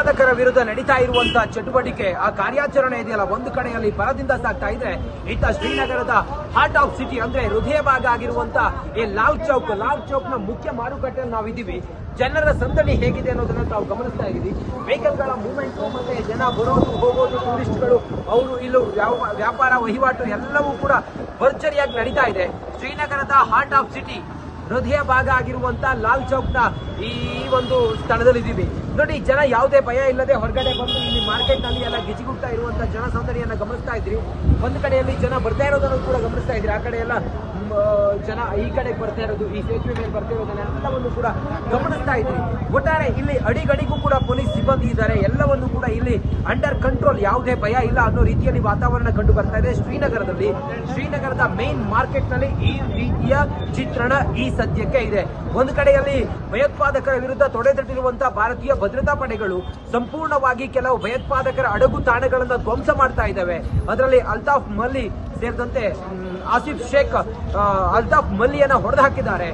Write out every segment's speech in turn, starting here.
ಭಯೋತ್ಪಾದಕರ ವಿರುದ್ಧ ನಡೀತಾ ಇರುವಂತಹ ಚಟುವಟಿಕೆ, ಆ ಕಾರ್ಯಾಚರಣೆ ಇದೆಯಲ್ಲ, ಒಂದು ಕಡೆಯಲ್ಲಿ ಪರದಿಂದ ಸಾಗ್ತಾ ಇದ್ರೆ ಇತ್ತ ಶ್ರೀನಗರದ ಹಾರ್ಟ್ ಆಫ್ ಸಿಟಿ ಅಂದ್ರೆ ಹೃದಯ ಭಾಗ ಆಗಿರುವಂತ ಈ ಲಾಲ್ ಚೌಕ್ ಲಾಲ್ ಚೌಕ್ನ ಮುಖ್ಯ ಮಾರುಕಟ್ಟೆಯಲ್ಲಿ ನಾವಿದ್ದೀವಿ ಜನರ ಸಂದಣಿ ಹೇಗಿದೆ ಅನ್ನೋದನ್ನ ತಾವು ಗಮನಿಸ್ತಾ ಇದ್ದೀವಿ. ವೆಹಿಕಲ್ಗಳ ಮೂವ್ಮೆಂಟ್ ಮತ್ತೆ ಜನ ಬರೋದು, ಹೋಗೋದು ಟೂರಿಸ್ಟ್ಗಳು ಅವರು ಇಲ್ಲೂ ವ್ಯಾಪ- ವ್ಯಾಪಾರ, ವಹಿವಾಟು ಎಲ್ಲವೂ ಕೂಡ ಭರ್ಜರಿಯಾಗಿ ನಡೀತಾ ಇದೆ. ಶ್ರೀನಗರದ ಹಾರ್ಟ್ ಆಫ್ ಸಿಟಿ ಹೃದಯ ಭಾಗ ಆಗಿರುವಂತ ಲಾಲ್ ಚೌಕ್ನ ಈ ಒಂದು ಸ್ಥಳದಲ್ಲಿ ಇದ್ದೀವಿ ನೋಡಿ, ಜನ ಯಾವುದೇ ಭಯ ಇಲ್ಲದೆ ಹೊರಗಡೆ ಬಂದು ಇಲ್ಲಿ ಮಾರ್ಕೆಟ್ನಲ್ಲಿ ಎಲ್ಲ ಗಿಜಿಗುಡ್ತಾ ಇರುವಂತ ಜನ ಸೌಂದರ್ಯನ ಗಮನಿಸ್ತಾ ಇದ್ರಿ. ಒಂದು ಕಡೆಯಲ್ಲಿ ಜನ ಬರ್ತಾ ಇರೋದನ್ನು ಕೂಡ ಗಮನಿಸ್ತಾ ಇದ್ರಿ. ಆ ಕಡೆ ಎಲ್ಲ ಜನ ಈ ಕಡೆಗೆ ಬರ್ತಾ ಇರೋದು, ಈ ಸೇತುವೆ ಮೇಲೆ ಬರ್ತಾ ಇರೋದನ್ನ ಎಲ್ಲವನ್ನು ಕೂಡ ಗಮನಿಸ್ತಾ ಇದ್ರಿ. ಒಟ್ಟಾರೆ ಇಲ್ಲಿ ಅಡಿಗಡಿಗೂ ಕೂಡ ಪೊಲೀಸ್ ಸಿಬ್ಬಂದಿ ಇದ್ದಾರೆ. ಎಲ್ಲವನ್ನು ಕೂಡ ಇಲ್ಲಿ ಅಂಡರ್ ಕಂಟ್ರೋಲ್ ಯಾವುದೇ ಭಯ ಇಲ್ಲ ಅನ್ನೋ ರೀತಿಯಲ್ಲಿ ವಾತಾವರಣ ಕಂಡು ಬರ್ತಾ ಇದೆ. ಶ್ರೀನಗರದಲ್ಲಿ, ಶ್ರೀನಗರದ ಮೇನ್ ಮಾರ್ಕೆಟ್ನಲ್ಲಿ ಈ ರೀತಿಯ ಚಿತ್ರಣ ಈ ಸದ್ಯಕ್ಕೆ ಇದೆ. ಒಂದು ಕಡೆಯಲ್ಲಿ ಭಯೋತ್ಪಾದಕರ ವಿರುದ್ಧ ತೊಡೆತಟ್ಟಿರುವಂತಹ ಭಾರತೀಯ ಭದ್ರತಾ ಪಡೆಗಳು ಸಂಪೂರ್ಣವಾಗಿ ಕೆಲವು ಭಯೋತ್ಪಾದಕರ ಅಡಗು ತಾಣಗಳನ್ನು ಧ್ವಂಸ ಮಾಡ್ತಾ ಇದ್ದಾವೆ. ಅದರಲ್ಲಿ ಅಲ್ತಾಫ್ ಮಲ್ಲಿ ಸೇರಿದಂತೆ ಆಸಿಫ್ ಶೇಖ್ ಅಲ್ತಾಫ್ ಮಲ್ಲಿಯನ್ನ ಹೊಡೆದು ಹಾಕಿದ್ದಾರೆ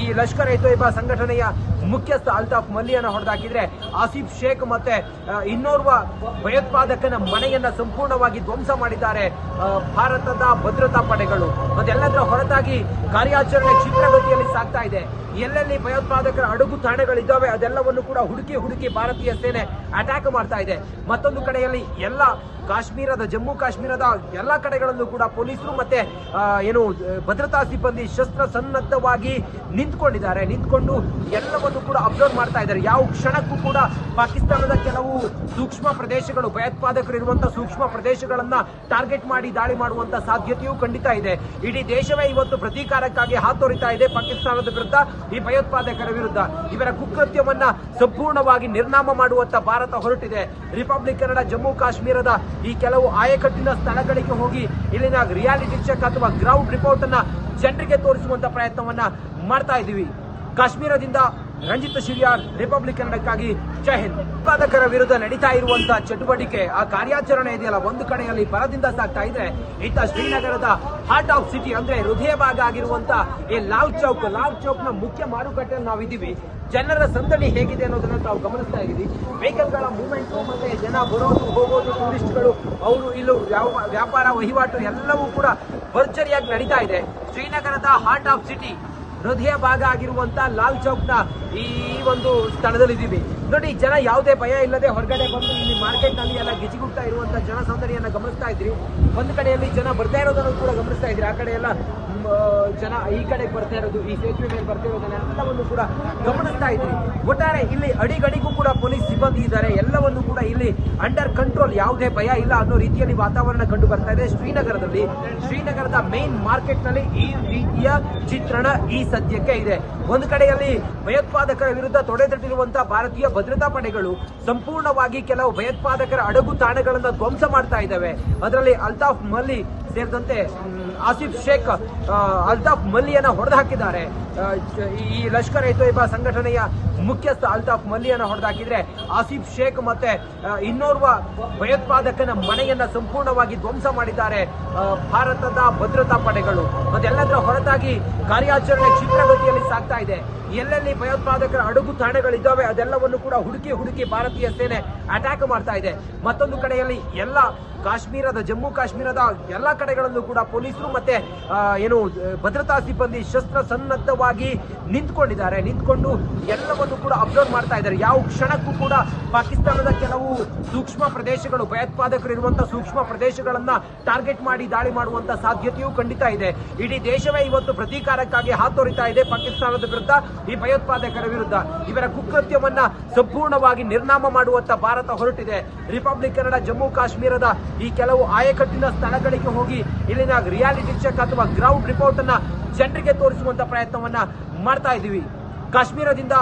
ಈ ಲಷ್ಕರ್ ಎ ತೊಯ್ಬಾ ಸಂಘಟನೆಯ ಮುಖ್ಯಸ್ಥ ಅಲ್ತಾಫ್ ಮಲ್ಲಿಯನ್ನ ಹೊಡೆದು ಹಾಕಿದ್ರೆ ಆಸಿಫ್ ಶೇಖ್ ಮತ್ತೆ ಇನ್ನೋರ್ವ ಭಯೋತ್ಪಾದಕನ ಮನೆಯನ್ನ ಸಂಪೂರ್ಣವಾಗಿ ಧ್ವಂಸ ಮಾಡಿದ್ದಾರೆ ಭಾರತದ ಭದ್ರತಾ ಪಡೆಗಳು. ಮತ್ತೆಲ್ಲದರ ಹೊರತಾಗಿ ಕಾರ್ಯಾಚರಣೆ ಕ್ಷಿಪ್ರಗತಿಯಲ್ಲಿ ಸಾಗ್ತಾ ಇದೆ. ಎಲ್ಲೆಲ್ಲಿ ಭಯೋತ್ಪಾದಕರ ಅಡುಗು ತಾಣಗಳಿದ್ದಾವೆ, ಅದೆಲ್ಲವನ್ನು ಕೂಡ ಹುಡುಕಿ ಹುಡುಕಿ ಭಾರತೀಯ ಸೇನೆ ಅಟ್ಯಾಕ್ ಮಾಡ್ತಾ ಇದೆ. ಮತ್ತೊಂದು ಕಡೆಯಲ್ಲಿ ಎಲ್ಲ ಕಾಶ್ಮೀರದ, ಜಮ್ಮು ಕಾಶ್ಮೀರದ ಎಲ್ಲ ಕಡೆಗಳಲ್ಲೂ ಕೂಡ ಪೊಲೀಸರು ಮತ್ತೆ ಏನು, ಭದ್ರತಾ ಸಿಬ್ಬಂದಿ ಶಸ್ತ್ರ ಸನ್ನದ್ಧವಾಗಿ ನಿಂತ್ಕೊಂಡಿದ್ದಾರೆ. ನಿಂತ್ಕೊಂಡು ಎಲ್ಲವನ್ನು ಕೂಡ ಅಬ್ಸರ್ವ್ ಮಾಡ್ತಾ ಇದ್ದಾರೆ. ಯಾವ ಕ್ಷಣಕ್ಕೂ ಕೂಡ ಪಾಕಿಸ್ತಾನದ ಕೆಲವು ಸೂಕ್ಷ್ಮ ಪ್ರದೇಶಗಳು, ಭಯೋತ್ಪಾದಕರು ಇರುವಂತಹ ಸೂಕ್ಷ್ಮ ಪ್ರದೇಶಗಳನ್ನ ಟಾರ್ಗೆಟ್ ಮಾಡಿ, ದಾಳಿ ಮಾಡುವಂತ ಸಾಧ್ಯತೆಯೂ ಖಂಡಿತ ಇದೆ. ಇಡೀ ದೇಶವೇ ಇವತ್ತು ಪ್ರತೀಕಾರಕ್ಕಾಗಿ ಹಾತೊರಿತಾ ಇದೆ ಪಾಕಿಸ್ತಾನದ ವಿರುದ್ಧ, ಈ ಭಯೋತ್ಪಾದಕರ ವಿರುದ್ಧ. ಇವರ ಕುಕೃತ್ಯವನ್ನ ಸಂಪೂರ್ಣವಾಗಿ ನಿರ್ನಾಮ ಮಾಡುವಂತ ಭಾರತ ಹೊರಟಿದೆ. ರಿಪಬ್ಲಿಕ್ ಕನ್ನಡ ಜಮ್ಮು ಕಾಶ್ಮೀರದ ಈ ಕೆಲವು ಆಯಕಟ್ಟಿನ ಸ್ಥಳಗಳಿಗೆ ಹೋಗಿ ಇಲ್ಲಿನ ರಿಯಾಲಿಟಿ ಚೆಕ್ ಅಥವಾ ಗ್ರೌಂಡ್ ರಿಪೋರ್ಟ್ ಅನ್ನ ಜನರಿಗೆ ತೋರಿಸುವಂತ ಪ್ರಯತ್ನವನ್ನ ಮಾಡ್ತಾ ಇದ್ದೀವಿ. ಕಾಶ್ಮೀರದಿಂದ ರಂಜಿತ್ ಶಿರಿಯಾರ್ ರಿಪಬ್ಲಿಕ್ ಕನ್ನಡಕ್ಕಾಗಿ ಜೈ ಹಿಂದ್. ಭಯೋತ್ಪಾದಕರ ವಿರುದ್ಧ ನಡೀತಾ ಇರುವಂತಹ ಚಟುವಟಿಕೆ ಆ ಕಾರ್ಯಾಚರಣೆ ಇದೆಯಲ್ಲ? ಒಂದು ಕಡೆಯಲ್ಲಿ ಪರದಿಂದ ಸಾಗ್ತಾ ಇದ್ರೆ ಇತ್ತ ಶ್ರೀನಗರದ ಹಾರ್ಟ್ ಆಫ್ ಸಿಟಿ ಅಂದ್ರೆ ಹೃದಯ ಭಾಗ ಆಗಿರುವಂತಹ ಈ ಲಾಲ್ ಚೌಕ್. ಲಾಲ್ ಚೌಕ್ನ ಮುಖ್ಯ ಮಾರುಕಟ್ಟೆಯಲ್ಲಿ ನಾವಿದ್ದೀವಿ. ಜನರ ಸಂದಣಿ ಹೇಗಿದೆ ಅನ್ನೋದನ್ನ ತಾವು ಗಮನಿಸ್ತಾ ಇದ್ದೀವಿ. ವೆಹಿಕಲ್ಗಳ ಮೂವ್ಮೆಂಟ್ ಮತ್ತೆ ಜನ ಬರೋದು, ಹೋಗೋದು, ಟೂರಿಸ್ಟ್ಗಳು, ಅವರು ಇಲ್ಲೂ ವ್ಯಾಪ- ವ್ಯಾಪಾರ, ವಹಿವಾಟು ಎಲ್ಲವೂ ಕೂಡ ಭರ್ಜರಿಯಾಗಿ ನಡೀತಾ ಇದೆ. ಶ್ರೀನಗರದ ಹಾರ್ಟ್ ಆಫ್ ಸಿಟಿ ಹೃದಯ ಭಾಗ ಆಗಿರುವಂತ ಲಾಲ್ ಚೌಕ್ನ ಈ ಒಂದು ಸ್ಥಳದಲ್ಲಿ ಇದ್ದೀವಿ ನೋಡಿ, ಜನ ಯಾವುದೇ ಭಯ ಇಲ್ಲದೆ ಹೊರಗಡೆ ಬಂದು ಇಲ್ಲಿ ಮಾರ್ಕೆಟ್ನಲ್ಲಿ ಎಲ್ಲ ಗಿಜಿಗುಡ್ತಾ ಇರುವಂತ ಜನ ಸೌಂದರ್ಯನ ಗಮನಿಸ್ತಾ ಇದ್ರಿ. ಒಂದು ಕಡೆಯಲ್ಲಿ ಜನ ಬರ್ತಾ ಇರೋದನ್ನು ಕೂಡ ಗಮನಿಸ್ತಾ ಇದ್ರಿ. ಆ ಕಡೆ ಎಲ್ಲ ಜನ ಈ ಕಡೆಗೆ ಬರ್ತಾ ಇರೋದು, ಈ ಸೇತುವೆ ಮೇಲೆ ಬರ್ತಾ ಇರೋದನ್ನ ಎಲ್ಲವನ್ನು ಕೂಡ ಗಮನಿಸ್ತಾ ಇದ್ರಿ. ಒಟ್ಟಾರೆ ಇಲ್ಲಿ ಅಡಿಗಡಿಗೂ ಕೂಡ ಪೊಲೀಸ್ ಸಿಬ್ಬಂದಿ ಇದ್ದಾರೆ. ಎಲ್ಲವನ್ನು ಕೂಡ ಇಲ್ಲಿ ಅಂಡರ್ ಕಂಟ್ರೋಲ್ ಯಾವುದೇ ಭಯ ಇಲ್ಲ ಅನ್ನೋ ರೀತಿಯಲ್ಲಿ ವಾತಾವರಣ ಕಂಡು ಬರ್ತಾ ಇದೆ. ಶ್ರೀನಗರದಲ್ಲಿ, ಶ್ರೀನಗರದ ಮೇನ್ ಮಾರ್ಕೆಟ್ನಲ್ಲಿ ಈ ರೀತಿಯ ಚಿತ್ರಣ ಈ ಸದ್ಯಕ್ಕೆ ಇದೆ. ಒಂದು ಕಡೆಯಲ್ಲಿ ಭಯೋತ್ಪಾದಕರ ವಿರುದ್ಧ ತೊಡೆತಟ್ಟಿರುವಂತಹ ಭಾರತೀಯ ಭದ್ರತಾ ಪಡೆಗಳು ಸಂಪೂರ್ಣವಾಗಿ ಕೆಲವು ಭಯೋತ್ಪಾದಕರ ಅಡಗು ತಾಣಗಳನ್ನು ಧ್ವಂಸ ಮಾಡ್ತಾ ಇದ್ದಾವೆ. ಅದರಲ್ಲಿ ಅಲ್ತಾಫ್ ಮಲ್ಲಿ ಸೇರಿದಂತೆ ಆಸಿಫ್ ಶೇಖ್ ಅಲ್ತಾಫ್ ಮಲ್ಲಿಯನ್ನ ಹೊಡೆದು ಹಾಕಿದ್ದಾರೆ ಈ ಲಷ್ಕರ್ ಎ ತೊಯ್ಬಾ ಸಂಘಟನೆಯ ಮುಖ್ಯಸ್ಥ ಅಲ್ತಾಫ್ ಮಲ್ಲಿಯನ್ನ ಹೊಡೆದು ಹಾಕಿದ್ರೆ ಆಸಿಫ್ ಶೇಖ್ ಮತ್ತೆ ಇನ್ನೋರ್ವ ಭಯೋತ್ಪಾದಕನ ಮನೆಯನ್ನ ಸಂಪೂರ್ಣವಾಗಿ ಧ್ವಂಸ ಮಾಡಿದ್ದಾರೆ ಭಾರತದ ಭದ್ರತಾ ಪಡೆಗಳು. ಮತ್ತೆಲ್ಲದರ ಹೊರತಾಗಿ ಕಾರ್ಯಾಚರಣೆ ಕ್ಷಿಪ್ರಗತಿಯಲ್ಲಿ ಸಾಗ್ತಾ ಇದೆ. ಎಲ್ಲೆಲ್ಲಿ ಭಯೋತ್ಪಾದಕರ ಅಡುಗು ತಾಣಗಳಿದ್ದಾವೆ, ಅದೆಲ್ಲವನ್ನು ಕೂಡ ಹುಡುಕಿ ಹುಡುಕಿ ಭಾರತೀಯ ಸೇನೆ ಅಟ್ಯಾಕ್ ಮಾಡ್ತಾ ಇದೆ. ಮತ್ತೊಂದು ಕಡೆಯಲ್ಲಿ ಎಲ್ಲ ಕಾಶ್ಮೀರದ, ಜಮ್ಮು ಕಾಶ್ಮೀರದ ಎಲ್ಲ ಕಡೆಗಳಲ್ಲೂ ಕೂಡ ಪೊಲೀಸರು ಮತ್ತೆ ಏನು, ಭದ್ರತಾ ಸಿಬ್ಬಂದಿ ಶಸ್ತ್ರ ಸನ್ನದ್ಧವಾಗಿ ನಿಂತ್ಕೊಂಡಿದ್ದಾರೆ. ನಿಂತ್ಕೊಂಡು ಎಲ್ಲವನ್ನು ಕೂಡ ಅಬ್ಸರ್ವ್ ಮಾಡ್ತಾ ಇದ್ದಾರೆ. ಯಾವ ಕ್ಷಣಕ್ಕೂ ಕೂಡ ಪಾಕಿಸ್ತಾನದ ಕೆಲವು ಸೂಕ್ಷ್ಮ ಪ್ರದೇಶಗಳು, ಭಯೋತ್ಪಾದಕರು ಇರುವಂತಹ ಸೂಕ್ಷ್ಮ ಪ್ರದೇಶಗಳನ್ನ ಟಾರ್ಗೆಟ್ ಮಾಡಿ, ದಾಳಿ ಮಾಡುವಂತ ಸಾಧ್ಯತೆಯೂ ಖಂಡಿತ ಇದೆ. ಇಡೀ ದೇಶವೇ ಇವತ್ತು ಪ್ರತೀಕಾರಕ್ಕಾಗಿ ಹಾತೊರಿತಾ ಇದೆ ಪಾಕಿಸ್ತಾನದ ವಿರುದ್ಧ, ಈ ಭಯೋತ್ಪಾದಕರ ವಿರುದ್ಧ. ಇವರ ಕುಕೃತ್ಯವನ್ನ ಸಂಪೂರ್ಣವಾಗಿ ನಿರ್ನಾಮ ಮಾಡುವಂತ ಭಾರತ ಹೊರಟಿದೆ. ರಿಪಬ್ಲಿಕ್ ಕನ್ನಡ, ಜಮ್ಮು ಕಾಶ್ಮೀರದ ಈ ಕೆಲವು ಆಯಕಟ್ಟಿನ ಸ್ಥಳಗಳಿಗೆ ಹೋಗಿ ಇಲ್ಲಿನ ರಿಯಾಲಿಟಿ ಚೆಕ್ ಅಥವಾ ಗ್ರೌಂಡ್ ರಿಪೋರ್ಟ್ ಅನ್ನ ಜನರಿಗೆ ತೋರಿಸುವಂತ ಪ್ರಯತ್ನವನ್ನ ಮಾಡ್ತಾ ಇದ್ದೀವಿ. ಕಾಶ್ಮೀರದಿಂದ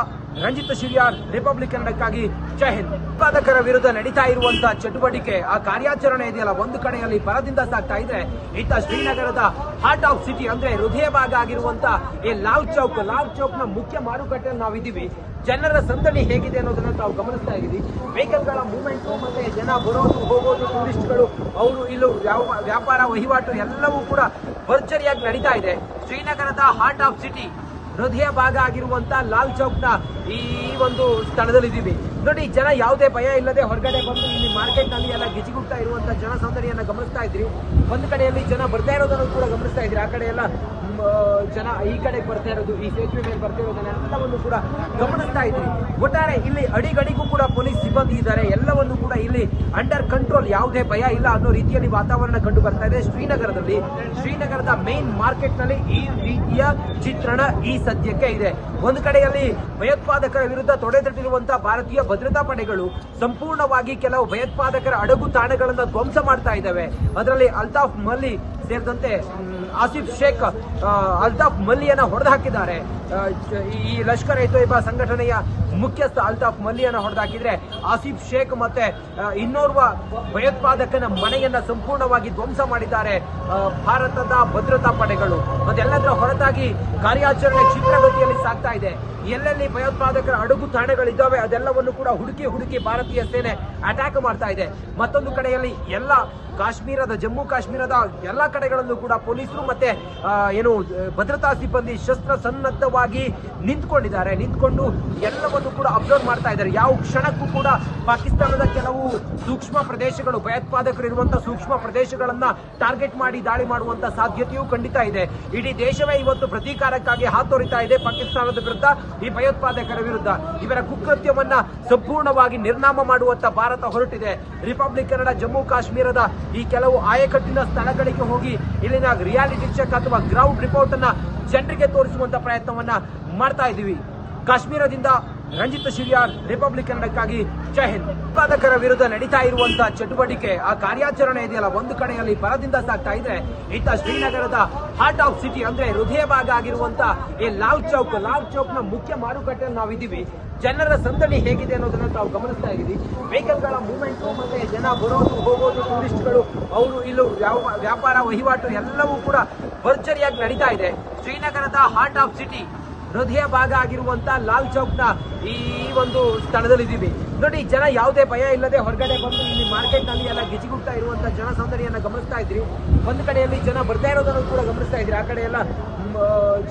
ರಂಜಿತ್ ಶಿರಿಯಾರ್ ರಿಪಬ್ಲಿಕ್ ಕನ್ನಡಕ್ಕಾಗಿ ಜೈ ಹಿಂದ್. ಭಯೋತ್ಪಾದಕರ ವಿರುದ್ಧ ನಡೀತಾ ಇರುವಂತಹ ಚಟುವಟಿಕೆ, ಆ ಕಾರ್ಯಾಚರಣೆ ಇದೆಯಲ್ಲ, ಒಂದು ಕಡೆಯಲ್ಲಿ ಪರದಿಂದ ಸಾಗ್ತಾ ಇದ್ರೆ ಇತ್ತ ಶ್ರೀನಗರದ ಹಾರ್ಟ್ ಆಫ್ ಸಿಟಿ ಅಂದ್ರೆ ಹೃದಯ ಭಾಗ ಆಗಿರುವಂತ ಈ ಲಾಲ್ ಚೌಕ್ ಲಾಲ್ ಚೌಕ್ನ ಮುಖ್ಯ ಮಾರುಕಟ್ಟೆಯಲ್ಲಿ ನಾವಿದ್ದೀವಿ ಜನರ ಸಂದಣಿ ಹೇಗಿದೆ ಅನ್ನೋದನ್ನ ತಾವು ಗಮನಿಸ್ತಾ ಇದ್ದೀವಿ. ವೆಹಿಕಲ್ಗಳ ಮೂವ್ಮೆಂಟ್ ಮತ್ತೆ ಜನ ಬರೋದು, ಹೋಗೋದು ಟೂರಿಸ್ಟ್ಗಳು ಅವರು ಇಲ್ಲೂ ವ್ಯಾಪ- ವ್ಯಾಪಾರ ವಹಿವಾಟು ಎಲ್ಲವೂ ಕೂಡ ಭರ್ಜರಿಯಾಗಿ ನಡೀತಾ ಇದೆ. ಶ್ರೀನಗರದ ಹಾರ್ಟ್ ಆಫ್ ಸಿಟಿ ಹೃದಯ ಭಾಗ ಆಗಿರುವಂತ ಲಾಲ್ ಚೌಕ್ನ ಈ ಒಂದು ಸ್ಥಳದಲ್ಲಿ ಇದ್ದೀವಿ ನೋಡಿ, ಜನ ಯಾವುದೇ ಭಯ ಇಲ್ಲದೆ ಹೊರಗಡೆ ಬಂದು ಇಲ್ಲಿ ಮಾರ್ಕೆಟ್ನಲ್ಲಿ ಎಲ್ಲ ಗಿಜಿಗುಡ್ತಾ ಇರುವಂತ ಜನ ಸೌಂದರ್ಯನ ಗಮನಿಸ್ತಾ ಇದ್ರಿ. ಒಂದು ಕಡೆಯಲ್ಲಿ ಜನ ಬರ್ತಾ ಇರೋದನ್ನು ಕೂಡ ಗಮನಿಸ್ತಾ ಇದ್ರಿ. ಆ ಕಡೆ ಎಲ್ಲ ಜನ ಈ ಕಡೆಗೆ ಬರ್ತಾ ಇರೋದು, ಈ ಸೇತುವೆ ಮೇಲೆ ಬರ್ತಾ ಇರೋದನ್ನೆಲ್ಲವನ್ನು ಕೂಡ ಗಮನಿಸ್ತಾ ಇದ್ದೀವಿ ಒಟ್ಟಾರೆ ಇಲ್ಲಿ ಅಡಿಗಡಿಗೂ ಕೂಡ ಪೊಲೀಸ್ ಸಿಬ್ಬಂದಿ ಇದ್ದಾರೆ. ಎಲ್ಲವನ್ನು ಕೂಡ ಇಲ್ಲಿ ಅಂಡರ್ ಕಂಟ್ರೋಲ್ ಯಾವುದೇ ಭಯ ಇಲ್ಲ ಅನ್ನೋ ರೀತಿಯಲ್ಲಿ ವಾತಾವರಣ ಕಂಡು ಬರ್ತಾ ಇದೆ. ಶ್ರೀನಗರದಲ್ಲಿ, ಶ್ರೀನಗರದ ಮೇನ್ ಮಾರ್ಕೆಟ್ನಲ್ಲಿ ಈ ರೀತಿಯ ಚಿತ್ರಣ ಈ ಸದ್ಯಕ್ಕೆ ಇದೆ. ಒಂದು ಕಡೆಯಲ್ಲಿ ಭಯೋತ್ಪಾದಕರ ವಿರುದ್ಧ ತೊಡೆದಟ್ಟಿರುವಂತಹ ಭಾರತೀಯ ಭದ್ರತಾ ಪಡೆಗಳು ಸಂಪೂರ್ಣವಾಗಿ ಕೆಲವು ಭಯೋತ್ಪಾದಕರ ಅಡಗು ತಾಣಗಳನ್ನು ಧ್ವಂಸ ಮಾಡ್ತಾ ಇದ್ದಾವೆ. ಅದರಲ್ಲಿ ಅಲ್ತಾಫ್ ಮಲ್ಲಿ ಸೇರಿದಂತೆ ಆಸಿಫ್ ಶೇಖ್ ಅಲ್ತಾಫ್ ಮಲ್ಲಿಯನ್ನ ಹೊಡೆದು ಹಾಕಿದ್ದಾರೆ. ಈ ಲಷ್ಕರ್ ಎ ಇಬ್ಬ ಸಂಘಟನೆಯ ಮುಖ್ಯಸ್ಥ ಅಲ್ತಾಫ್ ಮಲ್ಲಿಯನ್ನ ಹೊಡೆದಾಕಿದ್ರೆ ಆಸಿಫ್ ಶೇಖ್ ಮತ್ತೆ ಇನ್ನೋರ್ವ ಭಯೋತ್ಪಾದಕನ ಮನೆಯನ್ನ ಸಂಪೂರ್ಣವಾಗಿ ಧ್ವಂಸ ಮಾಡಿದ್ದಾರೆ ಭಾರತದ ಭದ್ರತಾ ಪಡೆಗಳು. ಅದೆಲ್ಲದರ ಹೊರತಾಗಿ ಕಾರ್ಯಾಚರಣೆ ಕ್ಷಿಪ್ರಗತಿಯಲ್ಲಿ ಸಾಗ್ತಾ ಇದೆ. ಎಲ್ಲೆಲ್ಲಿ ಭಯೋತ್ಪಾದಕರ ಅಡುಗು ತಾಣಗಳಿದ್ದಾವೆ, ಅದೆಲ್ಲವನ್ನು ಕೂಡ ಹುಡುಕಿ ಹುಡುಕಿ ಭಾರತೀಯ ಸೇನೆ ಅಟ್ಯಾಕ್ ಮಾಡ್ತಾ ಇದೆ. ಮತ್ತೊಂದು ಕಡೆಯಲ್ಲಿ ಎಲ್ಲ ಕಾಶ್ಮೀರದ, ಜಮ್ಮು ಕಾಶ್ಮೀರದ ಎಲ್ಲ ಕಡೆಗಳಲ್ಲೂ ಕೂಡ ಪೊಲೀಸರು ಮತ್ತೆ ಏನು, ಭದ್ರತಾ ಸಿಬ್ಬಂದಿ ಶಸ್ತ್ರ ಸನ್ನದ್ಧವಾಗಿ ನಿಂತ್ಕೊಂಡಿದ್ದಾರೆ. ನಿಂತ್ಕೊಂಡು ಎಲ್ಲವನ್ನು ಕೂಡ ಅಬ್ಸರ್ವ್ ಮಾಡ್ತಾ ಇದ್ದಾರೆ. ಯಾವ ಕ್ಷಣಕ್ಕೂ ಕೂಡ ಪಾಕಿಸ್ತಾನದ ಕೆಲವು ಸೂಕ್ಷ್ಮ ಪ್ರದೇಶಗಳು, ಭಯೋತ್ಪಾದಕರು ಇರುವಂತಹ ಸೂಕ್ಷ್ಮ ಪ್ರದೇಶಗಳನ್ನ ಟಾರ್ಗೆಟ್ ಮಾಡಿ, ದಾಳಿ ಮಾಡುವಂತ ಸಾಧ್ಯತೆಯೂ ಖಂಡಿತ ಇದೆ. ಇಡೀ ದೇಶವೇ ಇವತ್ತು ಪ್ರತೀಕಾರಕ್ಕಾಗಿ ಹಾತೊರಿತಾ ಇದೆ ಪಾಕಿಸ್ತಾನದ ವಿರುದ್ಧ, ಈ ಭಯೋತ್ಪಾದಕರ ವಿರುದ್ಧ. ಇವರ ಕುಕೃತ್ಯವನ್ನ ಸಂಪೂರ್ಣವಾಗಿ ನಿರ್ನಾಮ ಮಾಡುವಂತ ಭಾರತ ಹೊರಟಿದೆ. ರಿಪಬ್ಲಿಕ್ ಕನ್ನಡ ಜಮ್ಮು ಕಾಶ್ಮೀರದ ಈ ಕೆಲವು ಆಯಕಟ್ಟಿನ ಸ್ಥಳಗಳಿಗೆ ಹೋಗಿ ಇಲ್ಲಿನ ರಿಯಾಲಿಟಿ ಚೆಕ್ ಅಥವಾ ಗ್ರೌಂಡ್ ರಿಪೋರ್ಟ್ ಅನ್ನ ಜನರಿಗೆ ತೋರಿಸುವಂತ ಪ್ರಯತ್ನವನ್ನ ಮಾಡ್ತಾ ಇದ್ದೀವಿ ಕಾಶ್ಮೀರದಿಂದ ರಂಜಿತ್ ಶಿರಿಯಾರ್ ರಿಪಬ್ಲಿಕ್ ಕನ್ನಡಕ್ಕಾಗಿ ಜೈ ಹಿಂದ್. ಉತ್ಪಾದಕರ ವಿರುದ್ಧ ನಡೀತಾ ಇರುವಂತಹ ಚಟುವಟಿಕೆ, ಆ ಕಾರ್ಯಾಚರಣೆ ಇದೆಯಲ್ಲ, ಒಂದು ಕಡೆಯಲ್ಲಿ ಬರದಿಂದ ಸಾಗ್ತಾ ಇದ್ರೆ ಇತ್ತ ಶ್ರೀನಗರದ ಹಾರ್ಟ್ ಆಫ್ ಸಿಟಿ ಅಂದ್ರೆ ಹೃದಯ ಭಾಗ ಆಗಿರುವಂತಹ ಈ ಲಾಲ್ ಚೌಕ್. ಲಾಲ್ ಚೌಕ್ನ ಮುಖ್ಯ ಮಾರುಕಟ್ಟೆಯಲ್ಲಿ ನಾವಿದ್ದೀವಿ. ಜನರ ಸಂದಣಿ ಹೇಗಿದೆ ಅನ್ನೋದನ್ನ ತಾವು ಗಮನಿಸ್ತಾ ಇದ್ದೀವಿ. ವೆಹಿಕಲ್ಗಳ ಮೂವ್ಮೆಂಟ್ ಮತ್ತೆ ಜನ ಬರೋದು, ಹೋಗೋದು ಟೂರಿಸ್ಟ್ಗಳು ಅವರು ಇಲ್ಲೂ ವ್ಯಾಪ- ವ್ಯಾಪಾರ ವಹಿವಾಟು ಎಲ್ಲವೂ ಕೂಡ ಭರ್ಜರಿಯಾಗಿ ನಡೀತಾ ಇದೆ. ಶ್ರೀನಗರದ ಹಾರ್ಟ್ ಆಫ್ ಸಿಟಿ ಹೃದಯ ಭಾಗ ಆಗಿರುವಂತ ಲಾಲ್ ಚೌಕ್ನ ಈ ಒಂದು ಸ್ಥಳದಲ್ಲಿ ಸ್ಥಳದಲ್ಲಿದ್ದೀವಿ. ನೋಡಿ, ಜನ ಯಾವುದೇ ಭಯ ಇಲ್ಲದೆ ಹೊರಗಡೆ ಬಂದು ಇಲ್ಲಿ ಮಾರ್ಕೆಟ್ನಲ್ಲಿ ಎಲ್ಲ ಗಿಜಿಗುಡ್ತಾ ಇರುವಂತ ಜನ ಸೌಂದರ್ಯನ ಗಮನಿಸ್ತಾ ಇದ್ರಿ. ಒಂದು ಕಡೆಯಲ್ಲಿ ಜನ ಬರ್ತಾ ಇರೋದನ್ನು ಕೂಡ ಗಮನಿಸ್ತಾ ಇದ್ರಿ. ಆ ಕಡೆ ಎಲ್ಲ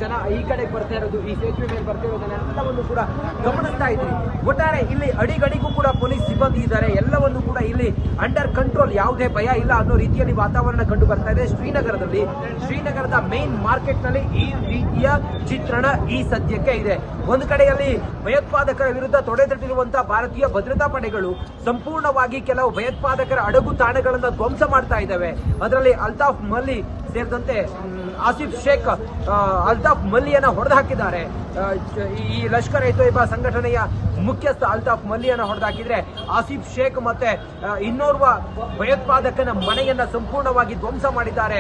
ಜನ ಈ ಕಡೆಗೆ ಬರ್ತಾ ಇರೋದು, ಈ ಸೇತುವೆ ಮೇಲೆ ಬರ್ತಾ ಇರೋದನ್ನೆಲ್ಲವನ್ನು ಕೂಡ ಗಮನಿಸ್ತಾ ಇದ್ರಿ. ಒಟ್ಟಾರೆ ಇಲ್ಲಿ ಅಡಿಗಡಿಗೂ ಕೂಡ ಪೊಲೀಸ್ ಸಿಬ್ಬಂದಿ ಇದ್ದಾರೆ. ಎಲ್ಲವನ್ನು ಕೂಡ ಇಲ್ಲಿ ಅಂಡರ್ ಕಂಟ್ರೋಲ್ ಯಾವುದೇ ಭಯ ಇಲ್ಲ ಅನ್ನೋ ರೀತಿಯಲ್ಲಿ ವಾತಾವರಣ ಕಂಡು ಬರ್ತಾ ಇದೆ. ಶ್ರೀನಗರದಲ್ಲಿ, ಶ್ರೀನಗರದ ಮೇನ್ ಮಾರ್ಕೆಟ್ನಲ್ಲಿ ಈ ರೀತಿಯ ಚಿತ್ರಣ ಈ ಸದ್ಯಕ್ಕೆ ಇದೆ. ಒಂದು ಕಡೆಯಲ್ಲಿ ಭಯೋತ್ಪಾದಕರ ವಿರುದ್ಧ ತೊಡೆದಟ್ಟಿರುವಂತಹ ಭಾರತೀಯ ಭದ್ರತಾ ಪಡೆಗಳು ಸಂಪೂರ್ಣವಾಗಿ ಕೆಲವು ಭಯೋತ್ಪಾದಕರ ಅಡಗು ತಾಣಗಳನ್ನು ಧ್ವಂಸ ಮಾಡ್ತಾ ಇದ್ದಾವೆ. ಅದರಲ್ಲಿ ಅಲ್ತಾಫ್ ಮಲ್ಲಿ ಸೇರಿದಂತೆ ಆಸಿಫ್ ಶೇಖ್ ಅಲ್ತಾಫ್ ಮಲ್ಲಿಯನ್ನ ಹೊಡೆದು ಹಾಕಿದ್ದಾರೆ ಈ ಲಷ್ಕರ್ ಎ ತೊಯ್ಬಾ ಸಂಘಟನೆಯ ಮುಖ್ಯಸ್ಥ ಅಲ್ತಾಫ್ ಮಲ್ಲಿಯನ್ನ ಹೊಡೆದು ಹಾಕಿದ್ರೆ ಆಸಿಫ್ ಶೇಖ್ ಮತ್ತೆ ಇನ್ನೋರ್ವ ಭಯೋತ್ಪಾದಕನ ಮನೆಯನ್ನ ಸಂಪೂರ್ಣವಾಗಿ ಧ್ವಂಸ ಮಾಡಿದ್ದಾರೆ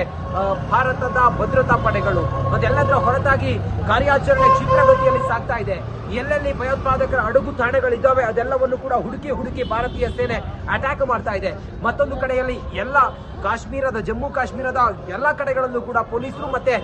ಭಾರತದ ಭದ್ರತಾ ಪಡೆಗಳು. ಮತ್ತೆಲ್ಲದರ ಹೊರತಾಗಿ ಕಾರ್ಯಾಚರಣೆ ಕ್ಷಿಪ್ರಗತಿಯಲ್ಲಿ ಸಾಗ್ತಾ ಇದೆ. ಎಲ್ಲೆಲ್ಲಿ ಭಯೋತ್ಪಾದಕರ ಅಡುಗು ತಾಣಗಳಿದ್ದಾವೆ ಅದೆಲ್ಲವನ್ನು ಕೂಡ ಹುಡುಕಿ ಹುಡುಕಿ ಭಾರತೀಯ ಸೇನೆ ಅಟ್ಯಾಕ್ ಮಾಡ್ತಾ ಇದೆ. ಮತ್ತೊಂದು ಕಡೆಯಲ್ಲಿ ಎಲ್ಲ ಕಾಶ್ಮೀರದ, ಜಮ್ಮು ಕಾಶ್ಮೀರದ ಎಲ್ಲ ಕಡೆಗಳಲ್ಲೂ ಕೂಡ ಪೊಲೀಸರು ಮತ್ತೆ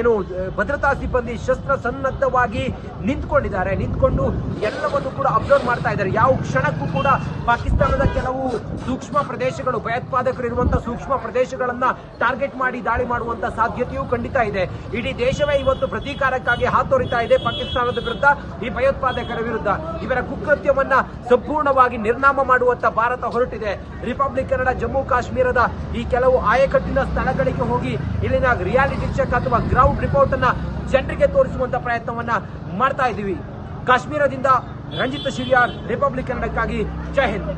ಏನು, ಭದ್ರತಾ ಸಿಬ್ಬಂದಿ ಶಸ್ತ್ರ ಸನ್ನದ್ಧವಾಗಿ ನಿಂತ್ಕೊಂಡಿದ್ದಾರೆ, ನಿಂತ್ಕೊಂಡು ಎಲ್ಲವನ್ನು ಕೂಡ ಅಬ್ಸರ್ವ್ ಮಾಡ್ತಾ ಇದ್ದಾರೆ. ಯಾವ ಕ್ಷಣಕ್ಕೂ ಕೂಡ ಪಾಕಿಸ್ತಾನದ ಕೆಲವು ಸೂಕ್ಷ್ಮ ಪ್ರದೇಶಗಳು, ಭಯೋತ್ಪಾದಕರು ಇರುವಂತಹ ಸೂಕ್ಷ್ಮ ಪ್ರದೇಶಗಳನ್ನ ಟಾರ್ಗೆಟ್ ಮಾಡಿ, ದಾಳಿ ಮಾಡುವಂತ ಸಾಧ್ಯತೆಯೂ ಖಂಡಿತ ಇದೆ. ಇಡೀ ದೇಶವೇ ಇವತ್ತು ಪ್ರತೀಕಾರಕ್ಕಾಗಿ ಹಾತೊರಿತಾ ಇದೆ ಪಾಕಿಸ್ತಾನದ ವಿರುದ್ಧ, ಈ ಭಯೋತ್ಪಾದಕರ ವಿರುದ್ಧ. ಇವರ ಕುಕೃತ್ಯವನ್ನ ಸಂಪೂರ್ಣವಾಗಿ ನಿರ್ನಾಮ ಮಾಡುವಂತ ಭಾರತ ಹೊರಟಿದೆ. ರಿಪಬ್ಲಿಕ್ ಕನ್ನಡ ಜಮ್ಮು ಕಾಶ್ಮೀರದ ಈ ಕೆಲವು ಆಯಕಟ್ಟಿನ ಸ್ಥಳಗಳಿಗೆ ಹೋಗಿ ಇಲ್ಲಿನ ರಿಯಾಲಿಟಿ ಚೆಕ್ ಅಥವಾ ಗ್ರೌಂಡ್ ರಿಪೋರ್ಟ್ ಅನ್ನ ಜನರಿಗೆ ತೋರಿಸುವಂತ ಪ್ರಯತ್ನವನ್ನ ಮಾಡ್ತಾ ಇದ್ದೀವಿ. ಕಾಶ್ಮೀರದಿಂದ ರಂಜಿತ್ ಶಿರಿಯಾರ್ ರಿಪಬ್ಲಿಕ್ ಕನ್ನಡಕ್ಕಾಗಿ ಜೈ ಹಿಂದ್.